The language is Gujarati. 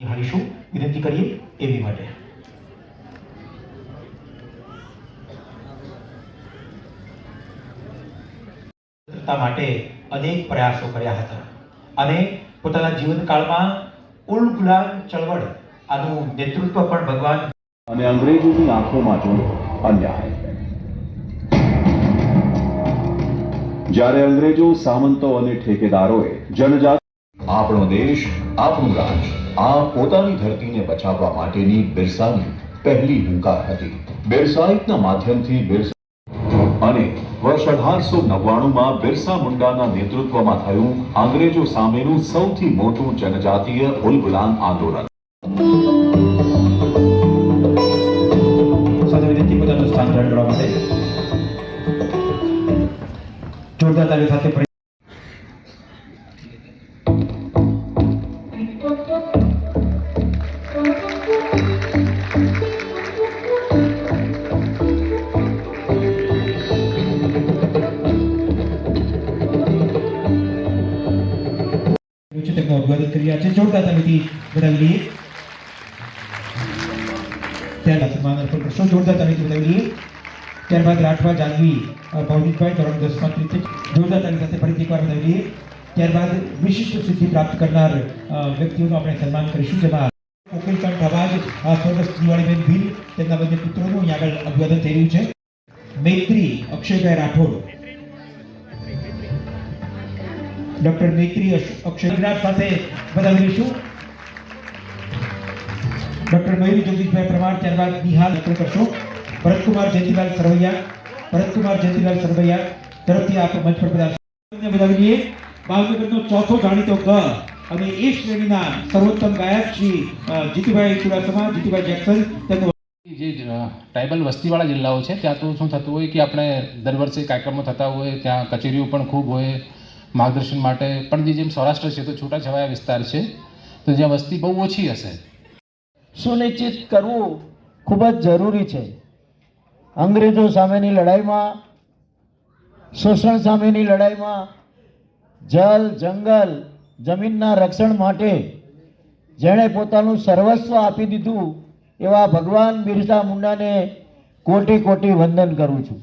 નિહાળીશું. વિનંતી કરીએ એવી માટે. માટે અનેક પ્રયાસો કર્યા હતા. અને પોતાના જીવનકાળમાં ઉલ ગુલામ ચળવળ આનું નેતૃત્વ પણ ભગવાન અને અંગ્રેજોની આંખોમાં જો અન્યાય. જ્યારે અંગ્રેજો સામંતો અને ઠેકેદારોએ જનજાતિ આપણો દેશ, આપણું રાજ, આ પોતાની ધરતીને બચાવવા માટેની બિરસાની પહેલી હુંકાર હતી. બિરસાઇટના માધ્યમથી બિરસા અને વર્ષ અઢારસો નવ્વાણુંમાં બિરસા મુંડાના નેતૃત્વમાં થયું અંગ્રેજો સામેનું સૌથી મોટું જનજાતીય ઉલગુલાન આંદોલન. જોરદાર તાળી સાથે પ્રે- છે. તેમનું અભિવાદન કરી રહ્યા છે તાળીથી વધાવી લઈએ ત્યારબાદ સન્માન અર્પણ કરશો. જોરદાર તાળીથી વધાવી ત્યારબાદ રાઠવા જાનવી ભવનીતભાઈ ધોરણ દસમાં ત્રીસ જોરદાર તાળી સાથે ફરીથી એકવાર વધાવી ત્યારબાદ વિશિષ્ટ સિદ્ધિ પ્રાપ્ત કરનાર વ્યક્તિઓનું આપણે સન્માન કરીશું. જેમાં કોકિલકાંત ઠવાજ અ, સ્વર્ગસ્થ દિવાળીબેન ભીલ તેમના બંને પુત્રોનું અહીં આગળ અભિવાદન થઈ રહ્યું છે. મૈત્રી અક્ષયભાઈ રાઠોડ ડોક્ટર મૈત્રી અક્ષયનાથ સાથે બધા મળીશું ડોક્ટર મયુર જગદીશભાઈ પ્રમાણ ત્યારબાદ નિહાલ નકલ કરશો. ભરતકુમાર જયંતિલાલ સરવૈયા, ભરતકુમાર જયંતિલાલ સરવૈયા તરફથી આપ મંચ પર બધા બધાવીએ ભાવનગરનો ચોથો જાણીતો ગ અને એ શ્રેણીના સર્વોત્તમ ગાયક શ્રી જીતુભાઈ ચુડાસમા જીતુભાઈ જેક્સન, તેમનું જે ટ્રાઇબલ વસ્તીવાળા જિલ્લાઓ છે, ત્યાં તો શું થતું હોય કે આપણે દર વર્ષે કાર્યક્રમો થતા હોય, ત્યાં કચેરીઓ પણ ખૂબ હોય માર્ગદર્શન માટે. પણ જે જેમ સૌરાષ્ટ્ર છે, તો છૂટાછવાયા વિસ્તાર છે, તો જ્યાં વસ્તી બહુ ઓછી હશે. સુનિશ્ચિત કરવું ખૂબ જ જરૂરી છે. અંગ્રેજો સામેની લડાઈમાં, શોષણ સામેની લડાઈમાં, જલ, જંગલ, જમીનના રક્ષણ માટે જેણે પોતાનું સર્વસ્વ આપી દીધું, એવા ભગવાન બિરસા મુંડાને કોટી કોટી વંદન કરું છું.